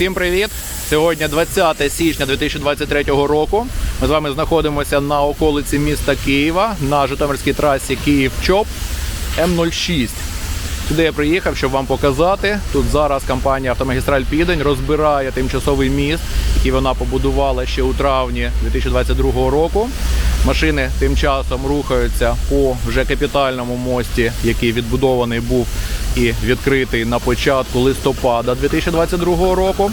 Усім привіт! Сьогодні 20 січня 2023 року. Ми з вами знаходимося на околиці міста Києва на Житомирській трасі Київ-Чоп М06. Сюди я приїхав, щоб вам показати. Тут зараз компанія Автомагістраль Південь розбирає тимчасовий міст, який вона побудувала ще у травні 2022 року. Машини тим часом рухаються по вже капітальному мості, який відбудований був і відкритий на початку листопада 2022 року.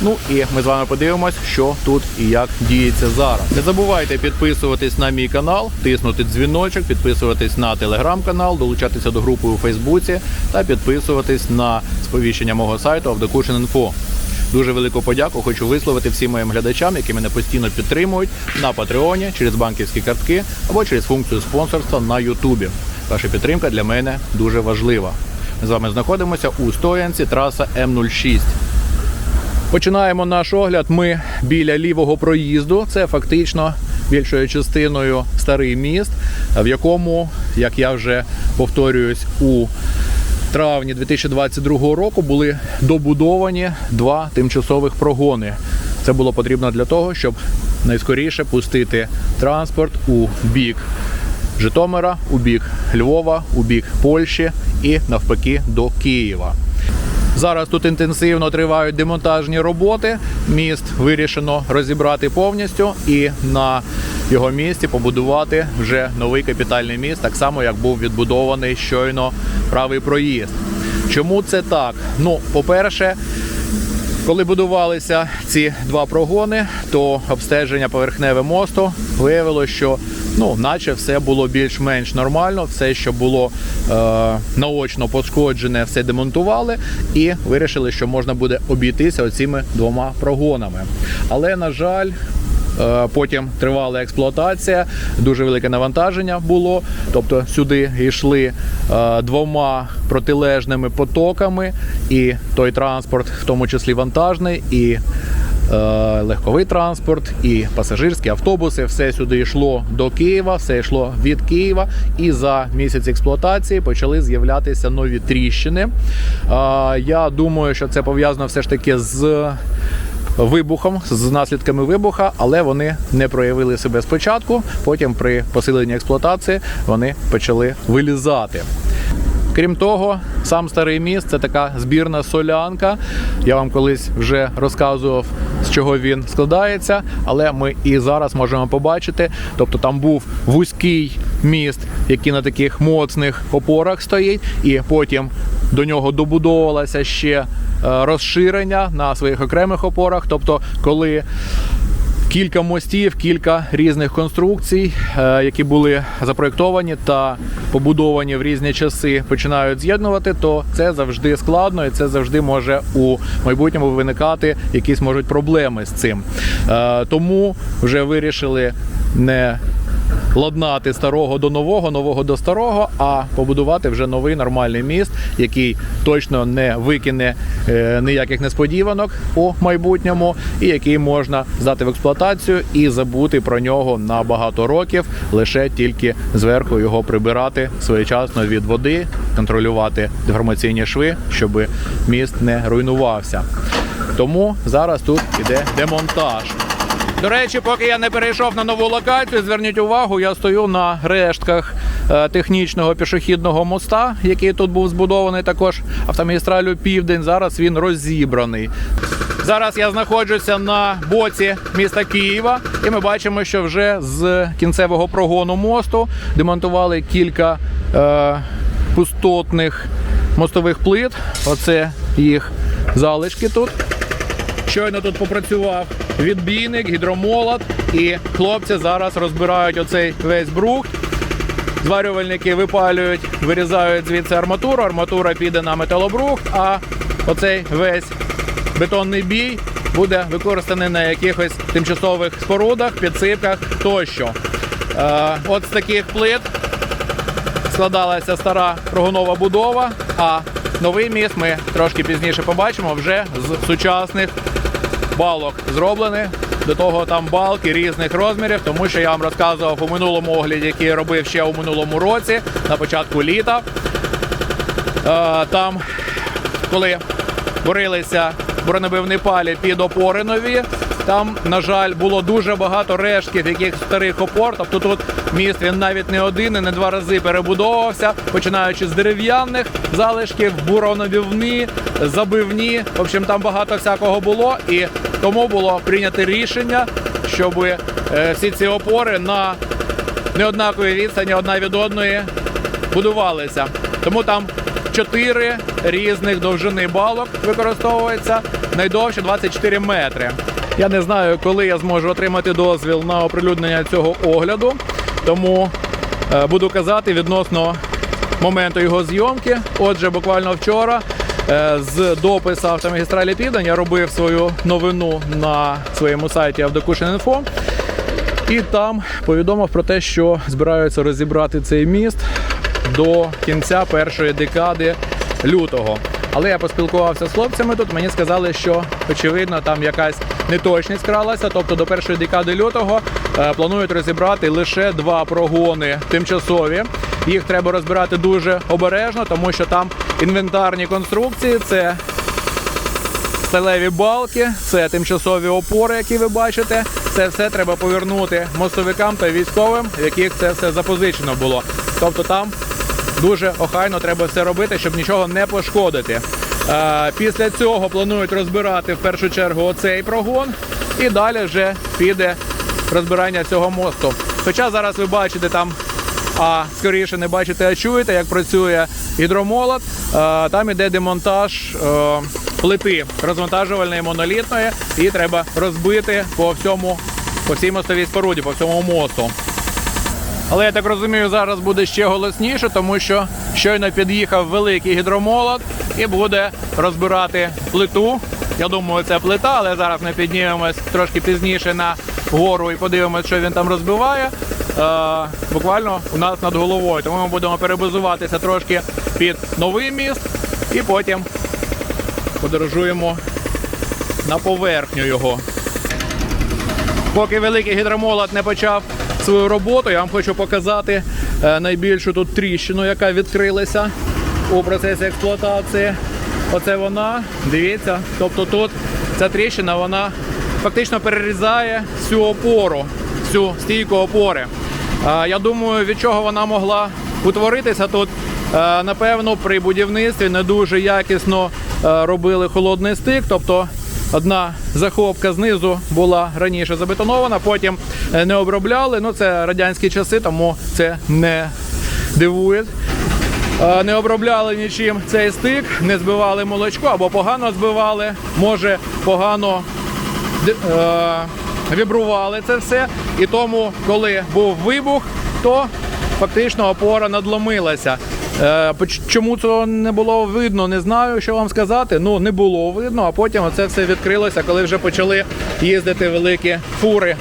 Ну і ми з вами подивимось, що тут і як діється зараз. Не забувайте підписуватись на мій канал, тиснути дзвіночок, підписуватись на телеграм-канал, долучатися до групи у Фейсбуці та підписуватись на сповіщення мого сайту Авдокушин.Інфо. Дуже велику подяку хочу висловити всім моїм глядачам, які мене постійно підтримують на Патреоні через банківські картки або через функцію спонсорства на Ютубі. Ваша підтримка для мене дуже важлива. З вами знаходимося у стоянці траса М06. Починаємо наш огляд. Ми біля лівого проїзду. Це фактично більшою частиною старий міст, в якому, як я вже повторююсь, у травні 2022 року були добудовані два тимчасових прогони. Це було потрібно для того, щоб найскоріше пустити транспорт у бік Житомира, у бік Львова, у бік Польщі і навпаки до Києва. Зараз тут інтенсивно тривають демонтажні роботи. Міст вирішено розібрати повністю і на його місці побудувати вже новий капітальний міст, так само як був відбудований щойно правий проїзд. Чому це так? Ну, по-перше, коли будувалися ці два прогони, то обстеження поверхневе мосту виявило, що ну, наче все було більш-менш нормально, все, що було е, наочно пошкоджене, все демонтували і вирішили, що можна буде обійтися оціми двома прогонами. Але на жаль. Е, Потім тривала експлуатація, дуже велике навантаження було. Тобто сюди йшли е, двома протилежними потоками, і той транспорт, в тому числі вантажний, і е, легковий транспорт, і пасажирські автобуси, все сюди йшло до Києва, все йшло від Києва. І за місяць експлуатації почали з'являтися нові тріщини. Я думаю, що це пов'язано все ж таки з вибухом з наслідками вибуха, але вони не проявили себе спочатку. Потім, при посиленні експлуатації, вони почали вилізати. Крім того, сам старий міст це така збірна солянка. Я вам колись вже розказував, з чого він складається, але ми і зараз можемо побачити. Тобто там був вузький міст, який на таких моцних опорах стоїть, і потім до нього добудовувалося ще е, розширення на своїх окремих опорах. Тобто, коли кілька мостів, кілька різних конструкцій, е, які були запроєктовані та побудовані в різні часи, починають з'єднувати, то це завжди складно і це завжди може у майбутньому виникати якісь можуть проблеми з цим. Е, Тому вже вирішили не ладнати старого до нового, нового до старого, а побудувати вже новий нормальний міст, який точно не викине е, ніяких несподіванок у майбутньому, і який можна здати в експлуатацію і забути про нього на багато років, лише тільки зверху його прибирати своєчасно від води, контролювати деформаційні шви, щоб міст не руйнувався. Тому зараз тут іде демонтаж. До речі, поки я не перейшов на нову локацію, зверніть увагу, я стою на рештках е, технічного пішохідного моста, який тут був збудований також автомагістралю Південь. Зараз він розібраний. Зараз я знаходжуся на боці міста Києва, і ми бачимо, що вже з кінцевого прогону мосту демонтували кілька е, пустотних мостових плит. Оце їх залишки тут. Щойно тут попрацював відбійник, гідромолот, і хлопці зараз розбирають оцей весь брухт. Зварювальники випалюють, вирізають звідси арматуру. Арматура піде на металобрухт, а оцей весь бетонний бій буде використаний на якихось тимчасових спорудах, підсипках тощо. Е, от з таких плит складалася стара прогонова будова, а новий міст ми трошки пізніше побачимо вже з сучасних балок зроблений. До того там балки різних розмірів, тому що я вам розказував у минулому огляді, який я робив ще у минулому році, на початку літа. Е, Там, коли борилися бронебивні палі під опори нові. Там, на жаль, було дуже багато рештків яких старих опор. Тобто тут міст він навіть не один і не два рази перебудовувався, починаючи з дерев'яних залишків, буронобівні, забивні. В общем, там багато всякого було, і тому було прийнято рішення, щоб е, всі ці опори на неоднаковій відстані одна від одної будувалися. Тому там чотири різних довжини балок використовується, найдовше 24 метри. Я не знаю, коли я зможу отримати дозвіл на оприлюднення цього огляду, тому е, буду казати відносно моменту його зйомки. Отже, буквально вчора з допису автомагістралі Південь я робив свою новину на своєму сайті Авдокушин.Інфо. І там повідомив про те, що збираються розібрати цей міст до кінця першої декади лютого. Але я поспілкувався з хлопцями тут. Мені сказали, що очевидно там якась неточність кралася. Тобто до першої декади лютого е, планують розібрати лише два прогони тимчасові. Їх треба розбирати дуже обережно, тому що там інвентарні конструкції це сталеві балки, це тимчасові опори, які ви бачите. Це все треба повернути мостовикам та військовим, в яких це все запозичено було. Тобто там дуже охайно треба все робити, щоб нічого не пошкодити. Е, Після цього планують розбирати в першу чергу оцей прогон, і далі вже піде розбирання цього мосту. Хоча зараз ви бачите там а скоріше не бачите, а чуєте, як працює гідромолот. Е, Там іде демонтаж е, плити розвантажувальної монолітної, і треба розбити по всьому, по всій мостовій споруді, по всьому мосту. Але я так розумію, зараз буде ще голосніше, тому що щойно під'їхав великий гідромолот і буде розбирати плиту. Я думаю, це плита, але зараз ми піднімемось трошки пізніше на гору і подивимося, що він там розбиває. Е, буквально у нас над головою. Тому ми будемо перебазуватися трошки під новий міст і потім подорожуємо на поверхню його. Поки великий гідромолот не почав свою роботу, я вам хочу показати найбільшу тут тріщину, яка відкрилася у процесі експлуатації. Оце вона. Дивіться. Тобто тут ця тріщина вона фактично перерізає всю опору, всю стійку опори. Е, Я думаю, від чого вона могла утворитися тут. Е, Напевно, при будівництві не дуже якісно е, робили холодний стик, тобто Одна захопка знизу була раніше забетонована, потім е, не обробляли. Ну це радянські часи, тому це не дивує. Е, Не обробляли нічим цей стик, не збивали молочко або погано збивали, може погано е, вібрували це все. І тому, коли був вибух, то фактично опора надломилася. Е, Чому цього не було видно, не знаю, що вам сказати. Ну не було видно, а потім це все відкрилося, коли вже почали їздити великі фури.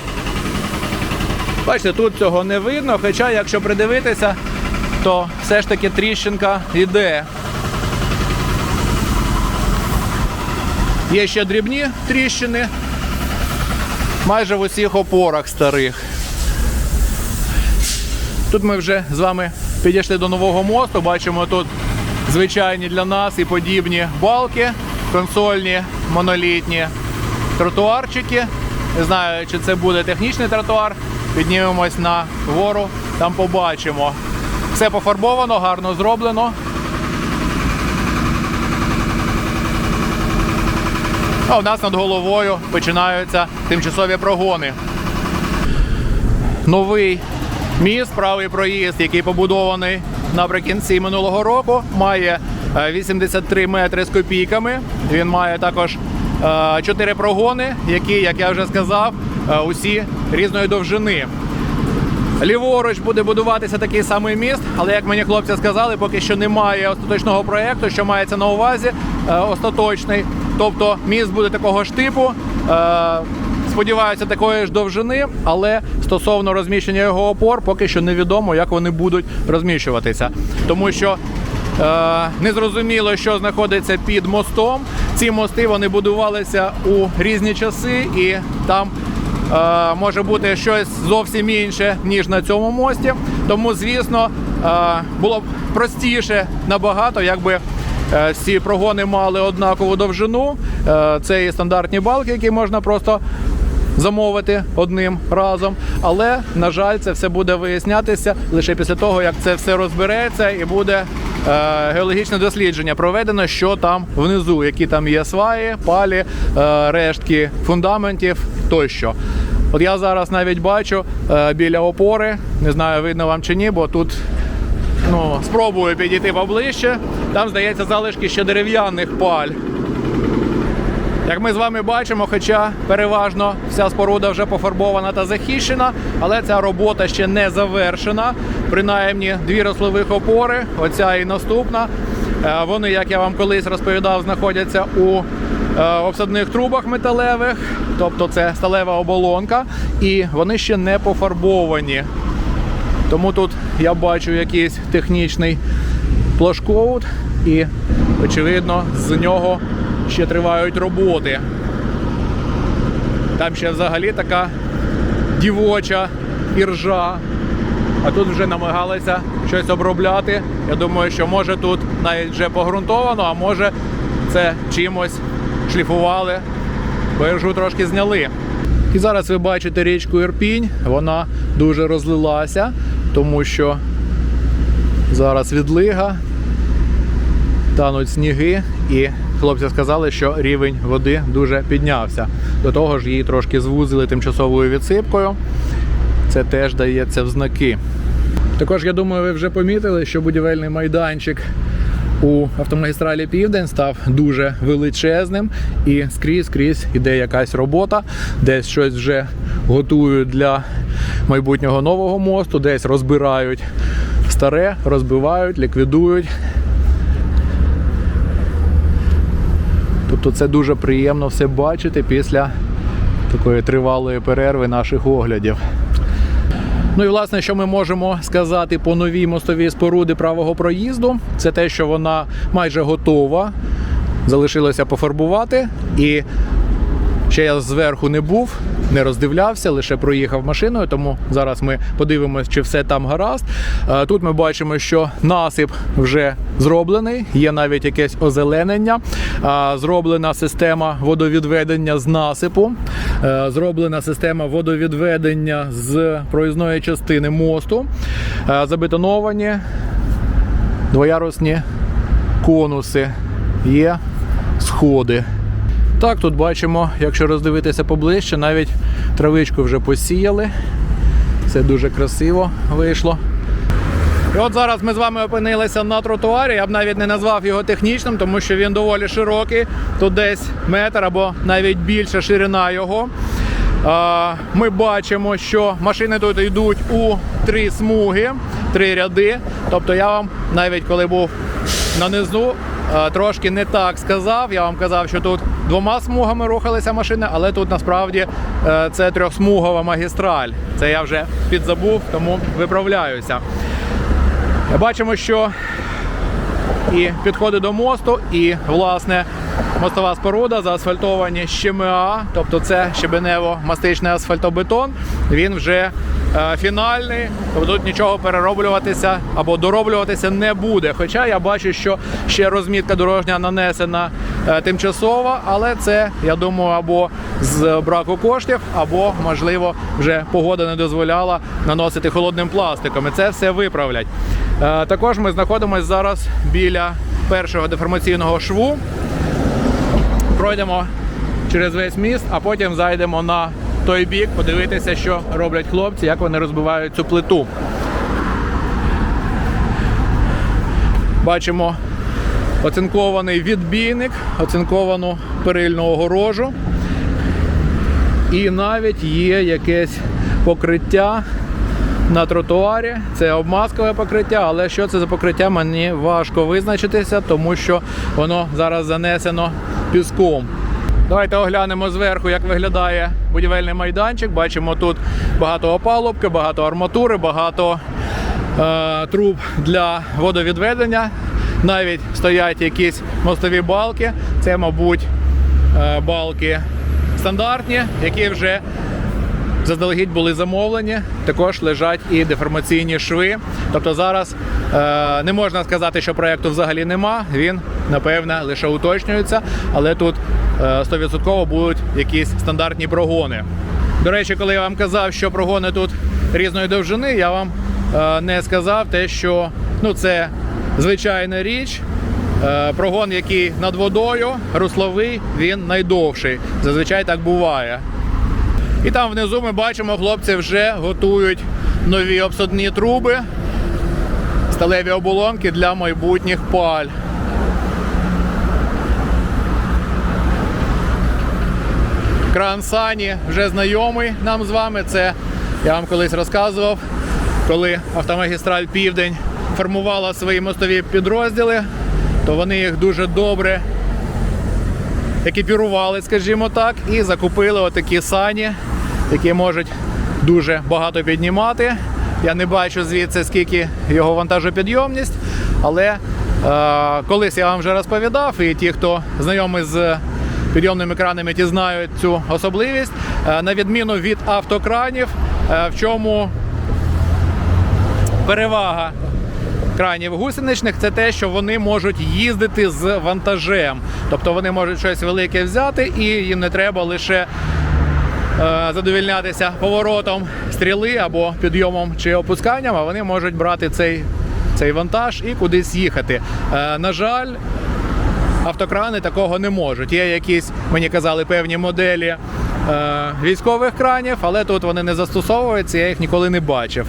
Бачите, тут цього не видно, хоча, якщо придивитися, то все ж таки тріщинка йде. Є ще дрібні тріщини майже в усіх опорах старих. Тут ми вже з вами підійшли до нового мосту. Бачимо тут звичайні для нас і подібні балки, консольні, монолітні тротуарчики. Не знаю, чи це буде технічний тротуар. Піднімемось на гору, там побачимо. Все пофарбовано, гарно зроблено. А у нас над головою починаються тимчасові прогони. Новий міст, правий проїзд, який побудований наприкінці минулого року, має е, 83 метри з копійками. Він має також 4 прогони, які, як я вже сказав, е, усі різної довжини. Ліворуч буде будуватися такий самий міст, але як мені хлопці сказали, поки що немає остаточного проєкту, що мається на увазі е, остаточний. Тобто міст буде такого ж типу. Сподіваюся, такої ж довжини, але стосовно розміщення його опор, поки що невідомо, як вони будуть розміщуватися. Тому що е, незрозуміло, що знаходиться під мостом. Ці мости вони будувалися у різні часи, і там е, може бути щось зовсім інше, ніж на цьому мості. Тому, звісно, е, було б простіше набагато, якби Е, Всі прогони мали однакову довжину. Е, Це і стандартні балки, які можна просто замовити одним разом. Але, на жаль, це все буде вияснятися лише після того, як це все розбереться і буде е, геологічне дослідження проведено, що там внизу, які там є сваї, палі, е, рештки фундаментів тощо. От я зараз навіть бачу е, біля опори, не знаю, видно вам чи ні, бо тут ну, спробую підійти поближче. Там, здається, залишки ще дерев'яних паль. Як ми з вами бачимо, хоча переважно вся споруда вже пофарбована та захищена, але ця робота ще не завершена. Принаймні дві рослових опори, оця і наступна. Е, Вони, як я вам колись розповідав, знаходяться у е, обсадних трубах металевих, тобто це сталева оболонка, і вони ще не пофарбовані. Тому тут я бачу якийсь технічний плашкоут, і, очевидно, з нього ще тривають роботи. Там ще взагалі така дівоча іржа. А тут вже намагалися щось обробляти. Я думаю, що може тут навіть вже погрунтовано, а може це чимось шліфували, бо іржу трошки зняли. І зараз ви бачите річку Ірпінь, вона дуже розлилася, тому що зараз відлига, тануть сніги, і хлопці сказали, що рівень води дуже піднявся. До того ж, її трошки звузили тимчасовою відсипкою. Це теж дається в знаки. Також я думаю, ви вже помітили, що будівельний майданчик у автомагістралі Південь став дуже величезним, і скрізь скрізь іде якась робота, десь щось вже готують для майбутнього нового мосту, десь розбирають старе, розбивають, ліквідують. Тобто це дуже приємно все бачити після такої тривалої перерви наших оглядів. Ну і власне, що ми можемо сказати по новій мостовій споруди правого проїзду, це те, що вона майже готова. Залишилося пофарбувати. І ще я зверху не був, не роздивлявся, лише проїхав машиною, тому зараз ми подивимося, чи все там гаразд. Е, Тут ми бачимо, що насип вже зроблений, є навіть якесь озеленення. Е, Зроблена система водовідведення з насипу, Е, зроблена система водовідведення з проїзної частини мосту, забетоновані двоярусні конуси, є сходи. Так, тут бачимо, якщо роздивитися поближче, навіть травичку вже посіяли. Це дуже красиво вийшло. І от зараз ми з вами опинилися на тротуарі. Я б навіть не назвав його технічним, тому що він доволі широкий. Тут десь метр або навіть більша ширина його. Ми бачимо, що машини тут йдуть у три смуги, три ряди. Тобто я вам навіть коли був на низу, трошки не так сказав. Я вам казав, що тут двома смугами рухалися машини, але тут насправді е, це трьохсмугова магістраль. Це я вже підзабув, тому виправляюся. Бачимо, що і підходи до мосту, і власне мостова споруда заасфальтовані ЩМА, тобто це щебенево-мастичний асфальтобетон. Він вже е, фінальний, тобто тут нічого перероблюватися або дороблюватися не буде. Хоча я бачу, що ще розмітка дорожня нанесена е, тимчасово, але це я думаю, або з браку коштів, або можливо вже погода не дозволяла наносити холодним пластиком. І це все виправлять. Е, Також ми знаходимося зараз біля першого деформаційного шву. Пройдемо через весь міст, а потім зайдемо на той бік, подивитися, що роблять хлопці, як вони розбивають цю плиту. Бачимо оцинкований відбійник, оцинковану перильну огорожу. І навіть є якесь покриття на тротуарі. Це обмазкове покриття, але що це за покриття, мені важко визначитися, тому що воно зараз занесено піском. Давайте оглянемо зверху, як виглядає будівельний майданчик. Бачимо тут багато опалубки, багато арматури, багато е, труб для водовідведення. Навіть стоять якісь мостові балки. Це, мабуть, е, балки стандартні, які вже заздалегідь були замовлені. Також лежать і деформаційні шви. Тобто зараз е, не можна сказати, що проекту взагалі нема. Він напевне лише уточнюється, але тут е, 100% будуть якісь стандартні прогони. До речі, коли я вам казав, що прогони тут різної довжини, я вам е, не сказав те, що ну, це звичайна річ. Е, Прогон, який над водою, русловий, він найдовший. Зазвичай так буває. І там внизу ми бачимо, хлопці вже готують нові обсадні труби, сталеві оболонки для майбутніх паль. Кран Сані вже знайомий нам з вами. Це я вам колись розказував, коли автомагістраль Південь формувала свої мостові підрозділи, то вони їх дуже добре екіпірували, скажімо так, і закупили отакі сані, які можуть дуже багато піднімати. Я не бачу звідси, скільки його вантажопідйомність, але е, колись я вам вже розповідав, і ті, хто знайомий з підйомними кранами, ті знають цю особливість. Е, на відміну від автокранів, е, в чому перевага кранів гусеничних це те, що вони можуть їздити з вантажем. Тобто вони можуть щось велике взяти, і їм не треба лише е, задовільнятися поворотом стріли або підйомом чи опусканням, а вони можуть брати цей, цей вантаж і кудись їхати. Е, на жаль, автокрани такого не можуть. Є якісь, мені казали, певні моделі е, військових кранів, але тут вони не застосовуються, я їх ніколи не бачив.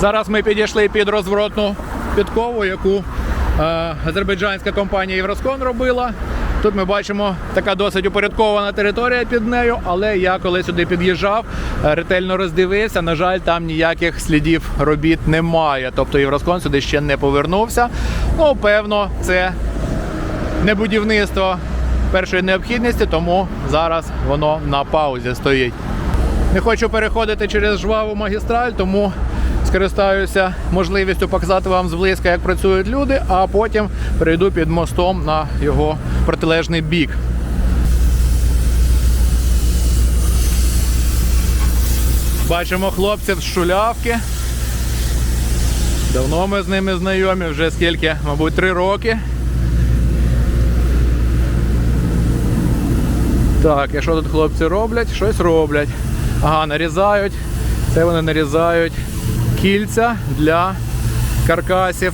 Зараз ми підійшли під розворотну підкову, яку е, азербайджанська компанія Євроскон робила. Тут ми бачимо така досить упорядкована територія під нею, але я коли сюди під'їжджав, е, ретельно роздивився. На жаль, там ніяких слідів робіт немає. Тобто Євроскон сюди ще не повернувся. Ну, певно, це не будівництво першої необхідності, тому зараз воно на паузі стоїть. Не хочу переходити через жваву магістраль, тому скористаюся можливістю показати вам зблизька, як працюють люди, а потім перейду під мостом на його протилежний бік. Бачимо хлопців з шулявки. Давно ми з ними знайомі, вже скільки, мабуть, три роки. Так, і що тут хлопці роблять? Щось роблять. Ага, нарізають. Це вони нарізають кільця для каркасів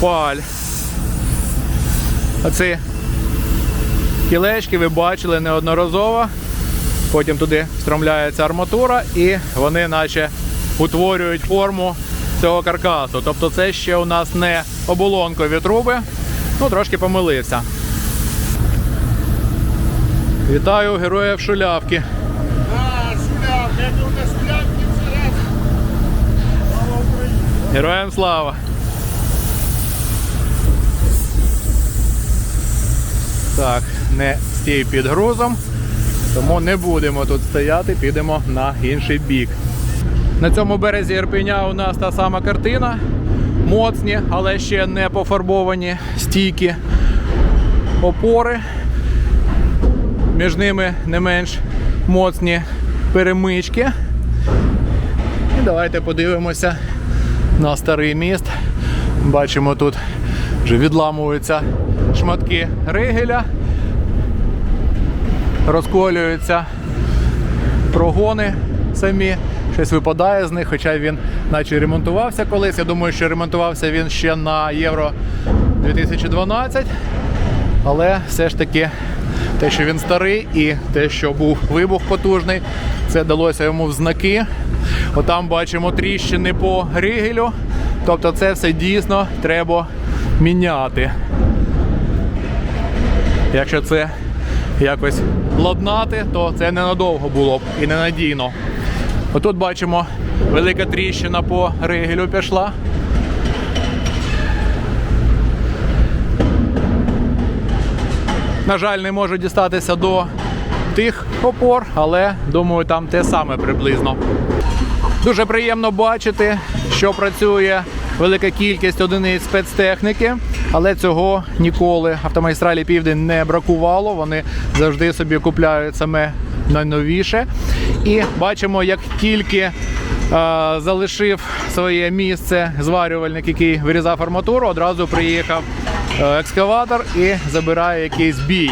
паль. Оці кілечки ви бачили неодноразово. Потім туди встромляється арматура і вони наче утворюють форму цього каркасу. Тобто це ще у нас не оболонкові труби. Ну, трошки помилився. Вітаю героїв шулявки. А, шуляв, як у нас шулявки все раз. Слава Україні. Героям слава! Так, не стій під грузом, тому не будемо тут стояти, підемо на інший бік. На цьому березі Ірпеня у нас та сама картина. Моцні, але ще не пофарбовані стійки опори. Між ними не менш моцні перемички. І давайте подивимося на старий міст. Бачимо, тут вже відламуються шматки ригеля, розколюються прогони самі. Щось випадає з них, хоча він наче ремонтувався колись. Я думаю, що ремонтувався він ще на Євро 2012. Але все ж таки те, що він старий, і те, що був вибух потужний, це далося йому в знаки. Отам бачимо тріщини по ригелю. Тобто це все дійсно треба міняти. Якщо це якось ладнати, то це ненадовго було б і ненадійно. Отут бачимо, велика тріщина по ригелю пішла. На жаль, не можу дістатися до тих опор, але думаю, там те саме приблизно. Дуже приємно бачити, що працює велика кількість одиниць спецтехніки, але цього ніколи автомагістралі Південь не бракувало. Вони завжди собі купляють саме найновіше. І бачимо, як тільки е, залишив своє місце зварювальник, який вирізав арматуру, одразу приїхав е, екскаватор і забирає якийсь бій.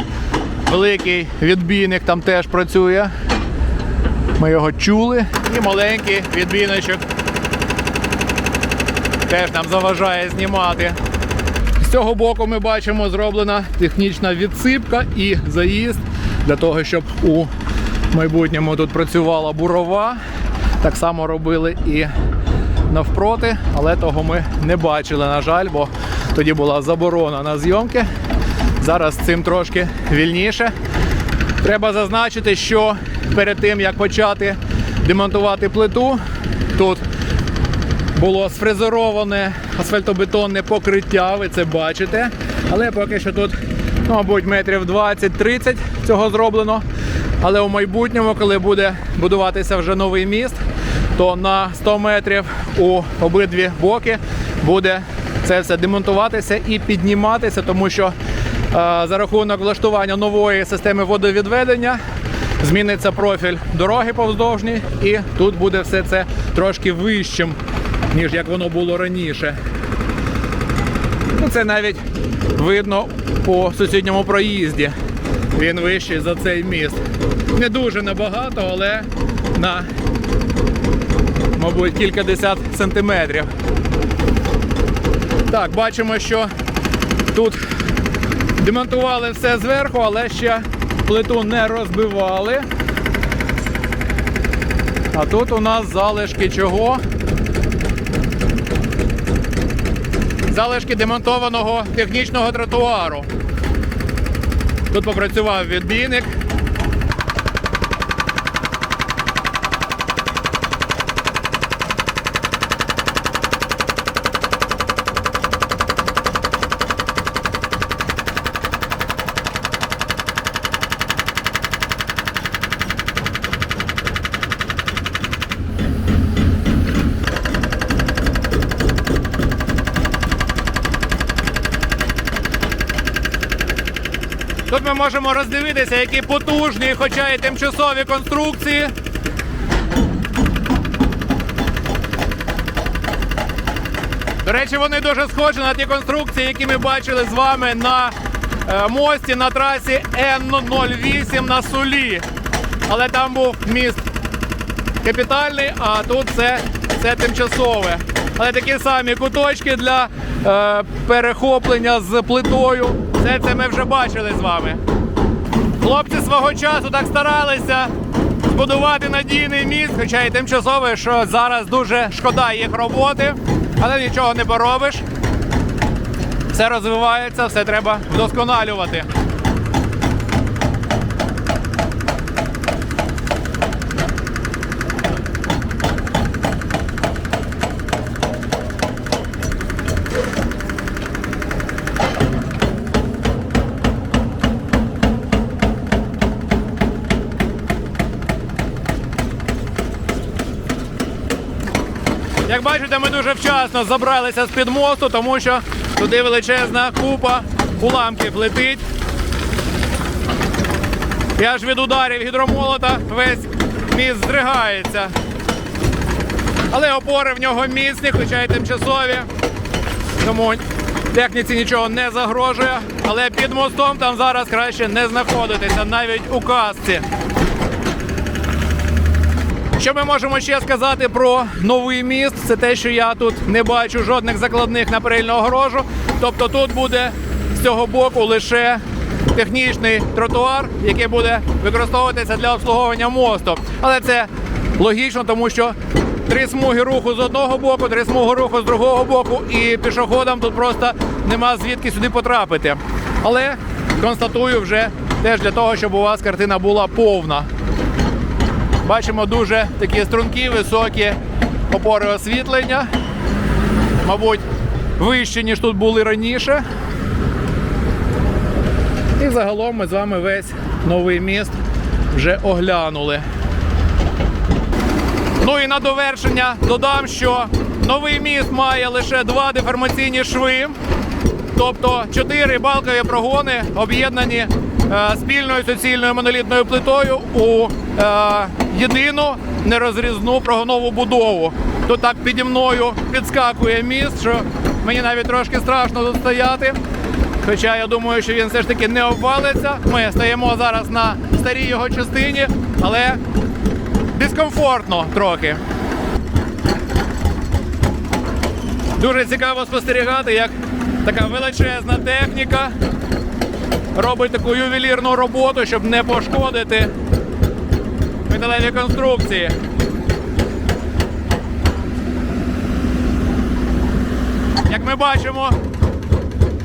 Великий відбійник там теж працює. Ми його чули. І маленький відбійничок теж нам заважає знімати. З цього боку ми бачимо зроблена технічна відсипка і заїзд для того, щоб у майбутньому тут працювала бурова. Так само робили і навпроти, але того ми не бачили, на жаль, бо тоді була заборона на зйомки. Зараз цим трошки вільніше. Треба зазначити, що перед тим як почати демонтувати плиту, тут було сфрезероване асфальтобетонне покриття, ви це бачите. Але поки що тут, ну, мабуть, метрів 20-30 цього зроблено. Але у майбутньому, коли буде будуватися вже новий міст, то на 100 метрів у обидві боки буде це все демонтуватися і підніматися, тому що за рахунок влаштування нової системи водовідведення зміниться профіль дороги повздовжній, і тут буде все це трошки вищим, ніж як воно було раніше. Ну, це навіть видно по сусідньому проїзді. Він вищий за цей міст. Не дуже набагато, але на, мабуть, кількадесят сантиметрів. Так, бачимо, що тут демонтували все зверху, але ще плиту не розбивали. А тут у нас залишки чого? Залишки демонтованого технічного тротуару. Тут попрацював відбійник. Можемо роздивитися, які потужні, хоча і тимчасові конструкції. До речі, вони дуже схожі на ті конструкції, які ми бачили з вами на е, мості на трасі Н08 на Сулі. Але там був міст капітальний, а тут це, це тимчасове. Але такі самі куточки для е, перехоплення з плитою. Все це ми вже бачили з вами. Хлопці свого часу так старалися збудувати надійний міст, хоча і тимчасове, що зараз дуже шкода їх роботи, але нічого не поробиш. Все розвивається, все треба вдосконалювати. Бачите, ми дуже вчасно забралися з-під мосту, тому що туди величезна купа уламків летить. І аж від ударів гідромолота весь міст здригається. Але опори в нього міцні, хоча й тимчасові. Тому техніці нічого не загрожує. Але під мостом там зараз краще не знаходитися, навіть у касці. Що ми можемо ще сказати про новий міст? Це те, що я тут не бачу жодних закладних на перильну огорожу. Тобто тут буде з цього боку лише технічний тротуар, який буде використовуватися для обслуговування мосту. Але це логічно, тому що три смуги руху з одного боку, три смуги руху з другого боку, і пішоходам тут просто нема звідки сюди потрапити. Але констатую вже теж для того, щоб у вас картина була повна. Бачимо дуже такі струнки, високі опори освітлення. Мабуть, вищі, ніж тут були раніше. І загалом ми з вами весь новий міст вже оглянули. Ну і на довершення додам, що новий міст має лише два деформаційні шви, тобто чотири балкові прогони об'єднані е, спільною суцільною монолітною плитою у е, єдину нерозрізну прогонову будову. Тут так піді мною підскакує міст, що мені навіть трошки страшно тут стояти. Хоча я думаю, що він все ж таки не обвалиться. Ми стоїмо зараз на старій його частині, але дискомфортно трохи. Дуже цікаво спостерігати, як така величезна техніка робить таку ювелірну роботу, щоб не пошкодити металеві конструкції. Як ми бачимо,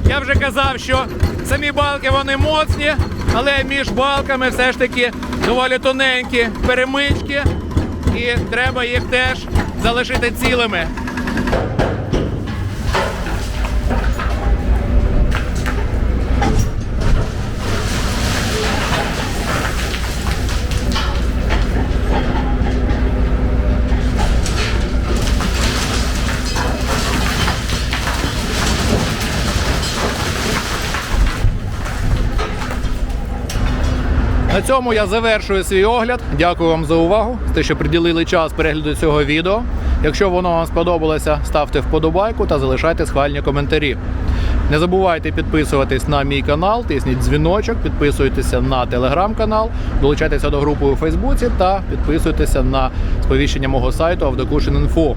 я вже казав, що самі балки вони моцні, але між балками все ж таки доволі тоненькі перемички, і треба їх теж залишити цілими. На цьому я завершую свій огляд. Дякую вам за увагу, те, що приділили час перегляду цього відео. Якщо воно вам сподобалося, ставте вподобайку та залишайте схвальні коментарі. Не забувайте підписуватись на мій канал, тисніть дзвіночок, підписуйтеся на телеграм-канал, долучайтеся до групи у Фейсбуці та підписуйтеся на сповіщення мого сайту Авдокушин.Інфо.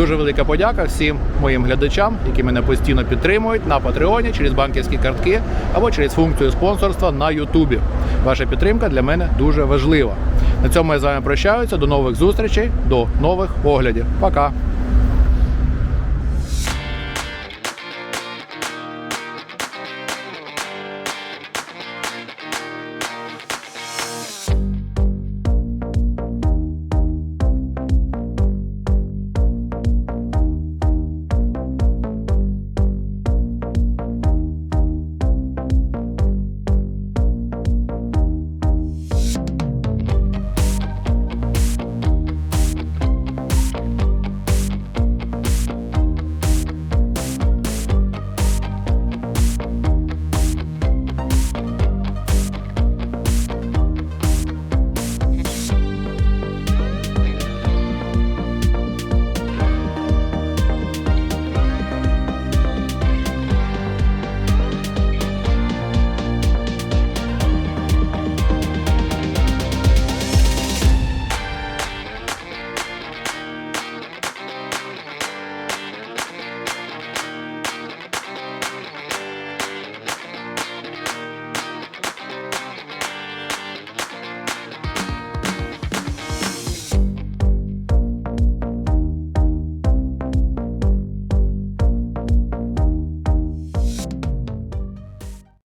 Дуже велика подяка всім моїм глядачам, які мене постійно підтримують на Патреоні через банківські картки або через функцію спонсорства на Ютубі. Ваша підтримка для мене дуже важлива. На цьому я з вами прощаюся. До нових зустрічей, до нових оглядів. Пока.